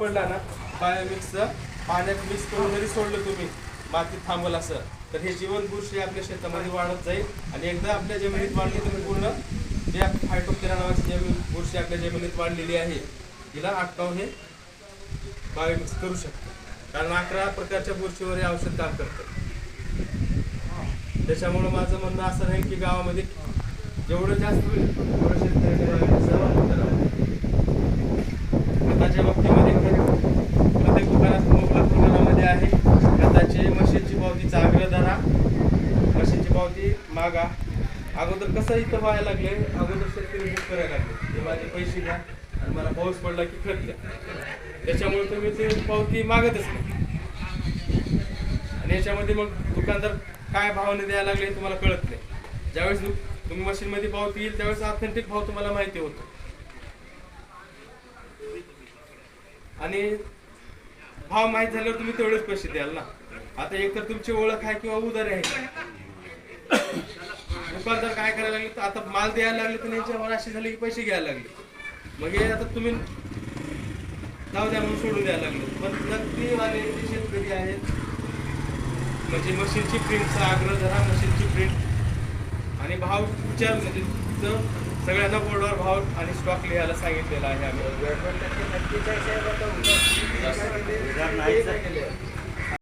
पडला ना बायोमिक्स पाण्यात मिक्स करून जरी सोडलं तुम्ही माती थांबल असं तर हे जीवन बुरशी आपल्या शेतामध्ये वाढत जाईल. आणि एकदा आपल्या जमिनीत वाढली तुम्ही पूर्ण जे फायटोप्टेरा नावाची जमीन बुरशी आपल्या जमिनीत वाढलेली आहे तिला अटकावून हे बायोमिक्स करू शकतो. कारण अकरा प्रकारच्या बुरशीवर हे औषध काम करतं. त्याच्यामुळं माझं म्हणणं असं राहील की गावामध्ये जेवढं जास्त होईल तेवढं शेतकऱ्याने बाबतीमध्ये आग्रह धरा मशीनची पावती मागा. अगोदर कसं इथं व्हायला लागले? अगोदर शेतकरी बुक करायला लागले. ते माझे पैसे घ्या आणि मला पाऊस पडला की खत द्या. त्याच्यामुळे तुम्ही ते पावती मागतच नाही. आणि याच्यामध्ये मग दुकानदार काय भावाने द्यायला लागले तुम्हाला कळत नाही. ज्यावेळेस तुम्ही मशीनमध्ये पावती येईल त्यावेळेस ऑथेंटिक भाव तुम्हाला माहिती होतो. आणि भाव माहीत झाल्यावर तुम्ही तेवढेच पैसे द्याल ना. आता एकतर तुमची ओळख आहे किंवा उदर आहे दुकानदार काय करायला लागले तर आता माल द्यायला लागले तर यांच्यावर अशी झाली की पैसे घ्यायला लागले मग हे आता तुम्ही जाऊ द्या म्हणून सोडून द्यायला लागले पण नक्कीवाले जे शेतकरी आहेत म्हणजे मशीनची प्रिंटचा आग्रह धरा मशीनची प्रिंट आणि भाव विचार म्हणजे सगळ्यांना बोर्डवर भाव आणि स्टॉक लिहायला सांगितलेला आहे आम्ही